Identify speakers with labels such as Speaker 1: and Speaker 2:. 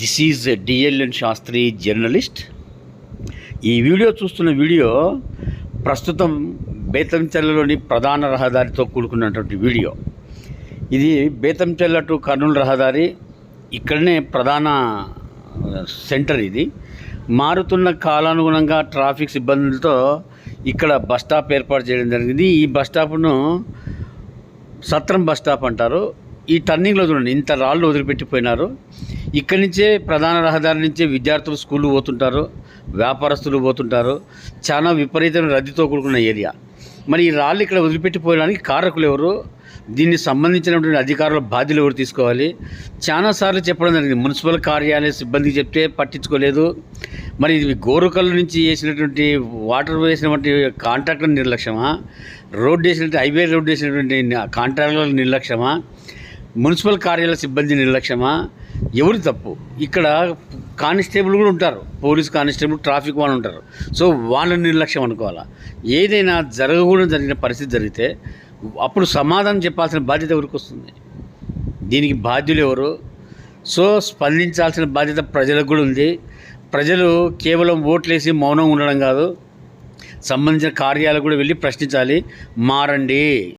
Speaker 1: This is DLN Shastri journalist. ఈ video చూస్తున్న video ప్రస్తుతం బేతంచెల్లలోని ప్రధాన రహదారితో కూడుకున్నటువంటి వీడియో. ఇది బేతంచెల్ల టు కర్నూలు రహదారి ఇక్కడనే ప్రధాన సెంటర్ ఇది. మారుతున్న కాలానుగుణంగా ట్రాఫిక్ సిబ్బందులతో ఇక్కడ బస్ స్టాప్ ఏర్పాటు చేయడం జరిగింది. ఈ బస్ స్టాప్ను సత్రం బస్ స్టాప్ అంటారు. ఈ టర్నింగ్లో చూడండి ఇంత రాళ్ళు వదిలిపెట్టిపోయినారు. ఇక్కడి నుంచే ప్రధాన రహదారి నుంచే విద్యార్థులు స్కూళ్ళు పోతుంటారు వ్యాపారస్తులు పోతుంటారు. చాలా విపరీతమైన రద్దీతో కూడుకున్న ఏరియా. మరి ఈ రాళ్ళు ఇక్కడ వదిలిపెట్టిపోయడానికి కారకులు ఎవరు? దీనికి సంబంధించినటువంటి అధికారుల బాధ్యులు ఎవరు తీసుకోవాలి? చాలాసార్లు చెప్పడం జరిగింది. మున్సిపల్ కార్యాలయ సిబ్బందికి చెప్తే పట్టించుకోలేదు. మరి ఇది గోరుకల్లు నుంచి వేసినటువంటి వాటర్ వేసినటువంటి కాంట్రాక్టర్ నిర్లక్ష్యమా? రోడ్ వేసినటువంటి హైవే రోడ్ వేసినటువంటి కాంట్రాక్టర్ల నిర్లక్ష్యమా? మున్సిపల్ కార్యాలయ సిబ్బంది నిర్లక్ష్యమా? ఎవరి తప్పు? ఇక్కడ కానిస్టేబుల్ కూడా ఉంటారు. పోలీస్ కానిస్టేబుల్ ట్రాఫిక్ వాళ్ళు ఉంటారు. సో వాళ్ళ నిర్లక్ష్యం అనుకోవాలా? ఏదైనా జరగకూడదు జరిగిన పరిస్థితి జరిగితే అప్పుడు సమాధానం చెప్పాల్సిన బాధ్యత ఎవరికి వస్తుంది? దీనికి బాధ్యులు ఎవరు? సో స్పందించాల్సిన బాధ్యత ప్రజలకు కూడా ఉంది. ప్రజలు కేవలం ఓట్లేసి మౌనం ఉండడం కాదు. సంబంధించిన కార్యాలకు కూడా వెళ్ళి ప్రశ్నించాలి. మారండి.